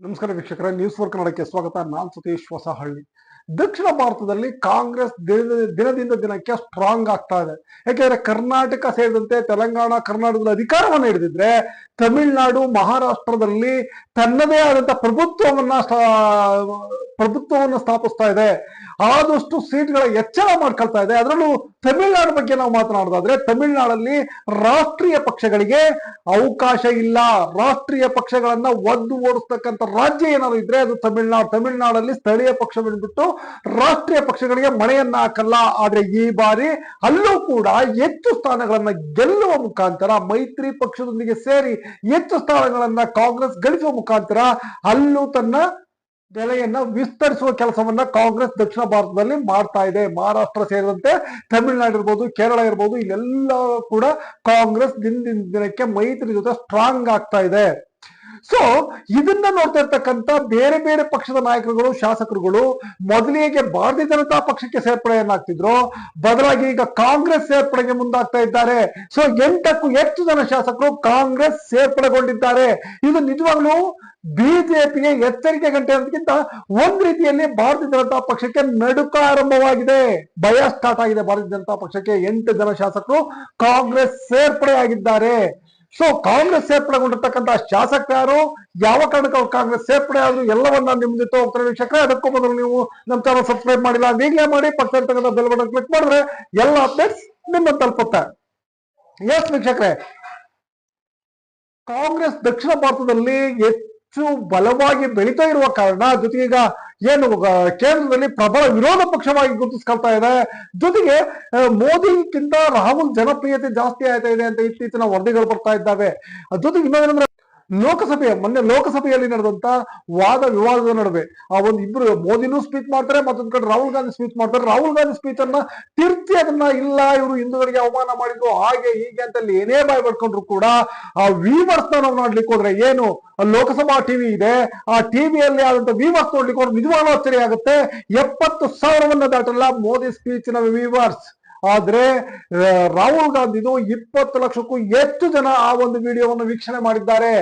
ನಮಸ್ಕಾರ ವೀಕ್ಷಕರೇ news work ಕನ್ನಡಕ್ಕೆ ಸ್ವಾಗತ. ನಾನು ಸತೀಶ್ ಹೊಸಹಳ್ಳಿ. ದಕ್ಷಿಣ ಭಾರತದಲ್ಲಿ ಕಾಂಗ್ರೆಸ್ ದಿನ, ದಿನದಿಂದ ದಿನಕ್ಕೆ ಸ್ಟ್ರಾಂಗ್ ಆಗ್ತಾ ಇದೆ. ಯಾಕೆಂದ್ರೆ ಕರ್ನಾಟಕ ಸೇರಿದಂತೆ ತೆಲಂಗಾಣ, ಕರ್ನಾಟಕದಲ್ಲಿ ಅಧಿಕಾರವನ್ನು ಹಿಡಿದಿದ್ರೆ ತಮಿಳುನಾಡು, ಮಹಾರಾಷ್ಟ್ರದಲ್ಲಿ ತನ್ನದೇ ಆದಂತ ಪ್ರಭುತ್ವವನ್ನ ಪ್ರಭುತ್ವವನ್ನು ಸ್ಥಾಪಿಸ್ತಾ ಇದೆ. ಆದಷ್ಟು ಸೀಟ್ಗಳ ಎಚ್ಚರ ಮಾಡ್ಕೊಳ್ತಾ ಇದೆ. ಅದರಲ್ಲೂ ತಮಿಳುನಾಡು ಬಗ್ಗೆ ನಾವು ಮಾತನಾಡೋದಾದ್ರೆ, ತಮಿಳುನಾಡಲ್ಲಿ ರಾಷ್ಟ್ರೀಯ ಪಕ್ಷಗಳಿಗೆ ಅವಕಾಶ ಇಲ್ಲ. ರಾಷ್ಟ್ರೀಯ ಪಕ್ಷಗಳನ್ನ ಒದ್ದು ಓಡಿಸ್ತಕ್ಕಂಥ ರಾಜ್ಯ ಏನಾದ್ರು ಇದ್ರೆ ಅದು ತಮಿಳ್ನಾಡು. ತಮಿಳ್ನಾಡಲ್ಲಿ ಸ್ಥಳೀಯ ಪಕ್ಷ ಬಿಟ್ಟು ರಾಷ್ಟ್ರೀಯ ಪಕ್ಷಗಳಿಗೆ ಮಣೆಯನ್ನ ಹಾಕಲ್ಲ. ಆದ್ರೆ ಈ ಬಾರಿ ಅಲ್ಲೂ ಕೂಡ ಹೆಚ್ಚು ಸ್ಥಾನಗಳನ್ನ ಗೆಲ್ಲುವ ಮುಖಾಂತರ, ಮೈತ್ರಿ ಪಕ್ಷದೊಂದಿಗೆ ಸೇರಿ ಹೆಚ್ಚು ಸ್ಥಾನಗಳನ್ನ ಕಾಂಗ್ರೆಸ್ ಗಳಿಸುವ ಮುಖಾಂತರ ಅಲ್ಲೂ ತನ್ನ ನೆಲೆಯನ್ನ ವಿಸ್ತರಿಸುವ ಕೆಲಸವನ್ನ ಕಾಂಗ್ರೆಸ್ ದಕ್ಷಿಣ ಭಾರತದಲ್ಲಿ ಮಾಡ್ತಾ ಇದೆ. ಮಹಾರಾಷ್ಟ್ರ ಸೇರಿದಂತೆ ತಮಿಳುನಾಡು ಇರ್ಬೋದು, ಕೇರಳ ಇರ್ಬೋದು, ಇಲ್ಲೆಲ್ಲ ಕೂಡ ಕಾಂಗ್ರೆಸ್ ದಿನದಿಂದ ದಿನಕ್ಕೆ ಮೈತ್ರಿ ಜೊತೆ ಸ್ಟ್ರಾಂಗ್ ಆಗ್ತಾ ಇದೆ. ಸೊ ಇದನ್ನ ನೋಡ್ತಾ ಇರ್ತಕ್ಕಂತ ಬೇರೆ ಬೇರೆ ಪಕ್ಷದ ನಾಯಕರುಗಳು, ಶಾಸಕರುಗಳು ಮೊದಲಿಗೆ ಭಾರತೀಯ ಜನತಾ ಪಕ್ಷಕ್ಕೆ ಸೇರ್ಪಡೆಯನ್ನಾಗ್ತಿದ್ರು ಬದಲಾಗಿ ಈಗ ಕಾಂಗ್ರೆಸ್ ಸೇರ್ಪಡೆಗೆ ಮುಂದಾಗ್ತಾ ಇದ್ದಾರೆ. ಸೊ ಎಂಟಕ್ಕೂ ಹೆಚ್ಚು ಜನ ಶಾಸಕರು ಕಾಂಗ್ರೆಸ್ ಸೇರ್ಪಡೆಗೊಂಡಿದ್ದಾರೆ. ಇದು ನಿಜವಾಗ್ಲೂ ಬಿಜೆಪಿಗೆ ಎಚ್ಚರಿಕೆ ಗಂಟೆ ಅನ್ನೋದಕ್ಕಿಂತ ಒಂದ್ ರೀತಿಯಲ್ಲಿ ಭಾರತೀಯ ಜನತಾ ಪಕ್ಷಕ್ಕೆ ನಡುಕ ಆರಂಭವಾಗಿದೆ. ಭಯ ಸ್ಟಾರ್ಟ್ ಆಗಿದೆ ಭಾರತೀಯ ಜನತಾ ಪಕ್ಷಕ್ಕೆ. ಎಂಟು ಜನ ಶಾಸಕರು ಕಾಂಗ್ರೆಸ್ ಸೇರ್ಪಡೆ ಆಗಿದ್ದಾರೆ ಸೊ ಕಾಂಗ್ರೆಸ್ ಸೇರ್ಪಡೆಗೊಂಡಿರ್ತಕ್ಕಂಥ ಶಾಸಕರು ಯಾರು? ಯಾವ ಕಾರಣಕ್ಕೆ ಅವ್ರು ಕಾಂಗ್ರೆಸ್ ಸೇರ್ಪಡೆ ಆದ್ರು? ಎಲ್ಲವನ್ನ ನಿಮ್ ಜೊತೆ ಹೋಗ್ತಾರೆ ವೀಕ್ಷಕರೇ ಅದಕ್ಕೂ ಮೊದಲು ನೀವು ನಮ್ಮ ಚಾನಲ್ ಸಬ್ಸ್ಕ್ರೈಬ್ ಮಾಡಿಲ್ಲ. ನೀಗ್ಲೇ ಮಾಡಿ ಪಕ್ಕ ಇರ್ತಕ್ಕಂಥ ಬೆಲ್ ಬಟನ್ ಕ್ಲಿಕ್ ಮಾಡಿದ್ರೆ ಎಲ್ಲ ಅಪ್ಡೇಟ್ಸ್ ನಿಮ್ಮ ತಲುಪುತ್ತೆ. ಎಸ್ ವೀಕ್ಷಕರೇ. ಕಾಂಗ್ರೆಸ್ ದಕ್ಷಿಣ ಭಾರತದಲ್ಲಿ ಹೆಚ್ಚು ಬಲವಾಗಿ ಬೆಳೀತಾ ಇರುವ ಕಾರಣ ಜೊತೆಗೆ ಈಗ ಏನು ಕೇಂದ್ರದಲ್ಲಿ ಪ್ರಬಲ ವಿರೋಧ ಪಕ್ಷವಾಗಿ ಗುರುತಿಸ್ಕೊಳ್ತಾ ಇದೆ. ಜೊತೆಗೆ ಮೋದಿಗಿಂತ ರಾಹುಲ್ ಜನಪ್ರಿಯತೆ ಜಾಸ್ತಿ ಆಯ್ತಾ ಇದೆ ಅಂತ ಇತ್ತೀಚಿನ ವರದಿಗಳು ಬರ್ತಾ ಇದ್ದಾವೆ. ಜೊತೆಗೆ ಇನ್ನೊಂದೇನಂದ್ರೆ ಲೋಕಸಭೆಯ ಮೊನ್ನೆ ಲೋಕಸಭೆಯಲ್ಲಿ ನಡೆದಂತ ವಾದ ವಿವಾದದ ನಡುವೆ ಆ ಒಂದು ಇಬ್ರು ಮೋದಿನೂ ಸ್ಪೀಚ್ ಮಾಡ್ತಾರೆ, ಮತ್ತೊಂದ್ ಕಡೆ ರಾಹುಲ್ ಗಾಂಧಿ ಸ್ಪೀಚ್ ಮಾಡ್ತಾರೆ. ರಾಹುಲ್ ಗಾಂಧಿ ಸ್ಪೀಚ್ ಅನ್ನ ತಿರ್ತಿ ಅದನ್ನ ಇಲ್ಲ, ಇವರು ಹಿಂದೂಗಳಿಗೆ ಅವಮಾನ ಮಾಡಿದ್ರು ಹಾಗೆ, ಹೀಗೆ ಅಂತ ಏನೇ ಬಾಯ್ ಪಡ್ಕೊಂಡ್ರು ಕೂಡ ಆ ವೀವರ್ಸ್ ನಾವು ನೋಡ್ಲಿಕ್ಕೆ ಹೋದ್ರೆ ಏನು? ಲೋಕಸಭಾ ಟಿವಿ ಇದೆ. ಆ ಟಿವಿಯಲ್ಲಿ ಆದಂತ ವೀವರ್ಸ್ ನೋಡ್ಲಿಕ್ಕೆ ಹೋದ್ರೆ ನಿಜವಾಗ್ಲೂ ಆಶ್ಚರ್ಯ ಆಗುತ್ತೆ. ಎಪ್ಪತ್ತು ಸಾವಿರವನ್ನ ದಾಟಲ್ಲ ಮೋದಿ ಸ್ಪೀಚಿನ ವೀವರ್ಸ್ ಆದ್ರೆ ರಾಹುಲ್ ಗಾಂಧಿದು ಇಪ್ಪತ್ತು ಲಕ್ಷಕ್ಕೂ ಹೆಚ್ಚು ಜನ ಆ ಒಂದು ವಿಡಿಯೋವನ್ನು ವೀಕ್ಷಣೆ ಮಾಡಿದ್ದಾರೆ.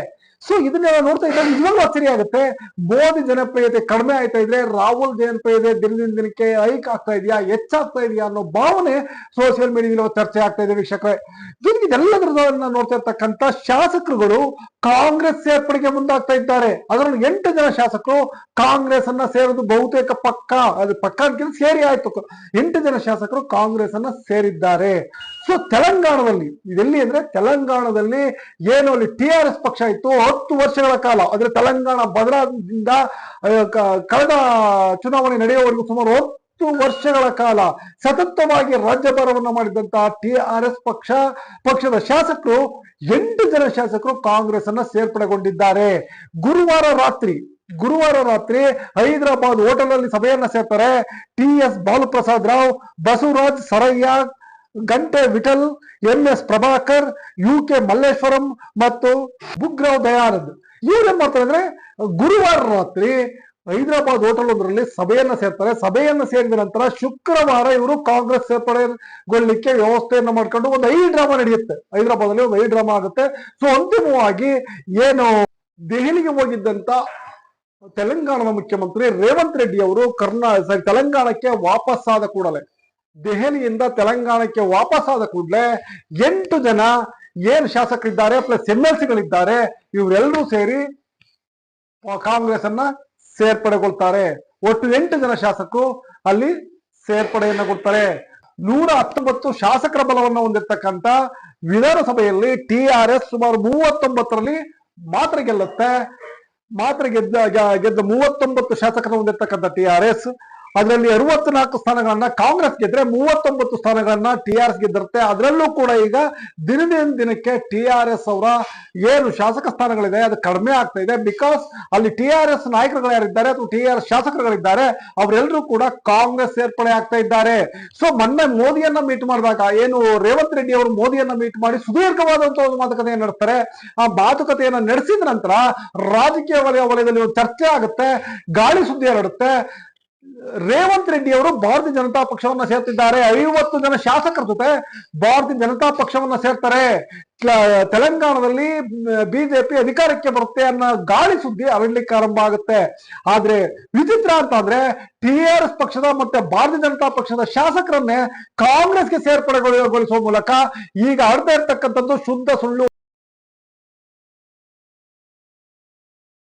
ಸೊ ಇದನ್ನೆಲ್ಲ ನೋಡ್ತಾ ಇದ್ದಾಗ ನಿಜವಾಗ್ಲೂ ಆಶ್ಚರ್ಯ ಆಗುತ್ತೆ. ಮೋದಿ ಜನಪ್ರಿಯತೆ ಕಡಿಮೆ ಆಯ್ತಾ ಇದ್ರೆ, ರಾಹುಲ್ ಜನಪ್ರಿಯತೆ ದಿನದಿಂದ ದಿನಕ್ಕೆ ಹೈಕ್ ಆಗ್ತಾ ಇದೆಯಾ, ಹೆಚ್ಚಾಗ್ತಾ ಇದೆಯಾ ಅನ್ನೋ ಭಾವನೆ ಸೋಷಿಯಲ್ ಮೀಡಿಯಾದಲ್ಲಿ ಚರ್ಚೆ ಆಗ್ತಾ ಇದೆ ವೀಕ್ಷಕರೇ. ಜೊತೆಗೆ ಇದೆಲ್ಲದನ್ನ ನೋಡ್ತಾ ಇರ್ತಕ್ಕಂಥ ಶಾಸಕರುಗಳು ಕಾಂಗ್ರೆಸ್ ಸೇರ್ಪಡೆಗೆ ಮುಂದಾಗ್ತಾ ಇದ್ದಾರೆ. ಅದರಲ್ಲಿ ಎಂಟು ಜನ ಶಾಸಕರು ಕಾಂಗ್ರೆಸ್ ಅನ್ನ ಸೇರೋದು ಬಹುತೇಕ ಪಕ್ಕ, ಅದು ಪಕ್ಕ ಅಂತ ಸೇರಿ ಆಯ್ತು. ಎಂಟು ಜನ ಶಾಸಕರು ಕಾಂಗ್ರೆಸ್ ಅನ್ನ ಸೇರಿದ್ದಾರೆ. ಸೊ ತೆಲಂಗಾಣದಲ್ಲಿ, ಇದೆಲ್ಲಿ ಅಂದ್ರೆ ತೆಲಂಗಾಣದಲ್ಲಿ ಏನು ಅಲ್ಲಿ ಟಿ ಆರ್ ಎಸ್ ಪಕ್ಷ ಇತ್ತು ಹತ್ತು ವರ್ಷಗಳ ಕಾಲ ಅಂದ್ರೆ ತೆಲಂಗಾಣ ಬದಲಾದಿಂದ ಆ, ಕಳೆದ ಚುನಾವಣೆ ನಡೆಯುವವರೆಗೂ ಸುಮಾರು ಹತ್ತು ವರ್ಷಗಳ ಕಾಲ ಸತತವಾಗಿ ರಾಜ್ಯಭಾರವನ್ನ ಮಾಡಿದಂತಹ ಟಿ ಆರ್ ಎಸ್ ಪಕ್ಷ ಪಕ್ಷದ ಶಾಸಕರು ಎಂಟು ಜನ ಶಾಸಕರು ಕಾಂಗ್ರೆಸ್ ಅನ್ನ ಸೇರ್ಪಡೆಗೊಂಡಿದ್ದಾರೆ. ಗುರುವಾರ ರಾತ್ರಿ ಗುರುವಾರ ರಾತ್ರಿ ಹೈದರಾಬಾದ್ ಹೋಟೆಲ್ ಅಲ್ಲಿ ಸಭೆಯನ್ನ ಸೇರ್ತಾರೆ ಟಿ ಎಸ್ ಬಾಲುಪ್ರಸಾದ್ ರಾವ್ ಬಸವರಾಜ್ ಸರಯ್ಯ ಗಂಟೆ Vittal M S Prabhakar U K Malleshwaram ಮತ್ತು ಬುಗ್ರಾವ್ ದಯಾನಂದ್. ಇವ್ರೇನ್ ಮಾಡ್ತಾರೆ ಅಂದ್ರೆ ಗುರುವಾರ ರಾತ್ರಿ ಹೈದರಾಬಾದ್ ಹೋಟೆಲ್ ಒಂದರಲ್ಲಿ ಸಭೆಯನ್ನ ಸೇರ್ತಾರೆ. ಸಭೆಯನ್ನ ಸೇರಿದ ನಂತರ ಶುಕ್ರವಾರ ಇವರು ಕಾಂಗ್ರೆಸ್ ಸೇರ್ಪಡೆಗೊಳ್ಳಿಕ್ಕೆ ವ್ಯವಸ್ಥೆಯನ್ನ ಮಾಡ್ಕೊಂಡು ಒಂದು ಐ ಡ್ರಾಮಾ ನಡೆಯುತ್ತೆ. ಹೈದರಾಬಾದ್ ಅಲ್ಲಿ ಒಂದು ಐ ಡ್ರಾಮಾ ಆಗುತ್ತೆ. ಸೊ ಅಂತಿಮವಾಗಿ ಏನು ದೆಹಲಿಗೆ ಹೋಗಿದ್ದಂತ ತೆಲಂಗಾಣದ ಮುಖ್ಯಮಂತ್ರಿ ರೇವಂತ್ ರೆಡ್ಡಿ ಅವರು ಕರ್ನಾ ಸಾರಿ, ತೆಲಂಗಾಣಕ್ಕೆ ವಾಪಸ್ ಆದ ಕೂಡಲೇ ದೆಹಲಿಯಿಂದ ತೆಲಂಗಾಣಕ್ಕೆ ವಾಪಸ್ಸಾದ ಕೂಡಲೇ ಎಂಟು ಜನ ಏನ್ ಶಾಸಕರಿದ್ದಾರೆ ಪ್ಲಸ್ ಎಂ ಎಲ್ ಸಿಗಳಿದ್ದಾರೆ ಇವರೆಲ್ಲರೂ ಸೇರಿ ಕಾಂಗ್ರೆಸ್ ಅನ್ನ ಸೇರ್ಪಡೆಗೊಳ್ತಾರೆ. ಒಟ್ಟು ಎಂಟು ಜನ ಶಾಸಕರು ಅಲ್ಲಿ ಸೇರ್ಪಡೆಯನ್ನು ಕೊಡ್ತಾರೆ. ನೂರ ಹತ್ತೊಂಬತ್ತು ಶಾಸಕರ ಬಲವನ್ನು ಹೊಂದಿರತಕ್ಕಂತ ವಿಧಾನಸಭೆಯಲ್ಲಿ ಟಿ ಆರ್ ಎಸ್ ಸುಮಾರು ಮೂವತ್ತೊಂಬತ್ತರಲ್ಲಿ ಮಾತ್ರ ಗೆಲ್ಲುತ್ತೆ. ಮಾತ್ರ ಗೆದ್ದ ಗೆದ್ದ ಮೂವತ್ತೊಂಬತ್ತು ಶಾಸಕರ ಹೊಂದಿರತಕ್ಕಂಥ ಟಿ ಆರ್ ಎಸ್ ಅದರಲ್ಲಿ ಅರವತ್ನಾಲ್ಕು ಸ್ಥಾನಗಳನ್ನ ಕಾಂಗ್ರೆಸ್ ಗೆದ್ರೆ ಮೂವತ್ತೊಂಬತ್ತು ಸ್ಥಾನಗಳನ್ನ ಟಿ ಆರ್ ಎಸ್ ಗೆದ್ದಿರುತ್ತೆ. ಅದರಲ್ಲೂ ಕೂಡ ಈಗ ದಿನದಿಂದ ದಿನಕ್ಕೆ ಟಿ ಆರ್ ಎಸ್ ಅವರ ಏನು ಶಾಸಕ ಸ್ಥಾನಗಳಿದೆ, ಅದು ಕಡಿಮೆ ಆಗ್ತಾ ಇದೆ. ಬಿಕಾಸ್ ಅಲ್ಲಿ ಟಿ ಆರ್ ಎಸ್ ನಾಯಕರುಗಳು ಯಾರಿದ್ದಾರೆ ಅಥವಾ ಟಿ ಆರ್ ಎಸ್ ಶಾಸಕರುಗಳಿದ್ದಾರೆ, ಅವರೆಲ್ಲರೂ ಕೂಡ ಕಾಂಗ್ರೆಸ್ ಸೇರ್ಪಡೆ ಆಗ್ತಾ ಇದ್ದಾರೆ. ಸೊ ಮೊನ್ನೆ ಮೋದಿಯನ್ನ ಮೀಟ್ ಮಾಡಿದಾಗ, ಏನು ರೇವಂತ್ ರೆಡ್ಡಿ ಅವರು ಮೋದಿಯನ್ನ ಮೀಟ್ ಮಾಡಿ ಸುದೀರ್ಘವಾದಂತಹ ಒಂದು ಮಾತುಕತೆಯನ್ನು ನಡೆಸ್ತಾರೆ. ಆ ಮಾತುಕತೆಯನ್ನು ನಡೆಸಿದ ನಂತರ ರಾಜಕೀಯ ವಲಯ ವಲಯದಲ್ಲಿ ಒಂದು ಚರ್ಚೆ ಆಗುತ್ತೆ, ಗಾಳಿ ಸುದ್ದಿ ಹರಡುತ್ತೆ. ರೇವಂತ್ ರೆಡ್ಡಿ ಅವರು ಭಾರತೀಯ ಜನತಾ ಪಕ್ಷವನ್ನ ಸೇರ್ತಿದ್ದಾರೆ. ಐವತ್ತು ಜನ ಶಾಸಕರ ಜೊತೆ ಭಾರತೀಯ ಜನತಾ ಪಕ್ಷವನ್ನ ಸೇರ್ತಾರೆ. ತೆಲಂಗಾಣದಲ್ಲಿ ಬಿಜೆಪಿ ಅಧಿಕಾರಕ್ಕೆ ಬರುತ್ತೆ ಅನ್ನೋ ಗಾಳಿ ಸುದ್ದಿ ಅರಳಲಿಕ್ಕೆ ಆರಂಭ ಆಗುತ್ತೆ. ಆದ್ರೆ ವಿಚಿತ್ರ ಅಂತ ಅಂದ್ರೆ ಟಿ ಆರ್ ಎಸ್ ಪಕ್ಷದ ಮತ್ತೆ ಭಾರತೀಯ ಜನತಾ ಪಕ್ಷದ ಶಾಸಕರನ್ನೇ ಕಾಂಗ್ರೆಸ್ಗೆ ಸೇರ್ಪಡೆಗೊಳಿಸುವ ಮೂಲಕ ಈಗ ಆಡ್ತಾ ಇರ್ತಕ್ಕಂಥದ್ದು ಶುದ್ಧ ಸುಳ್ಳು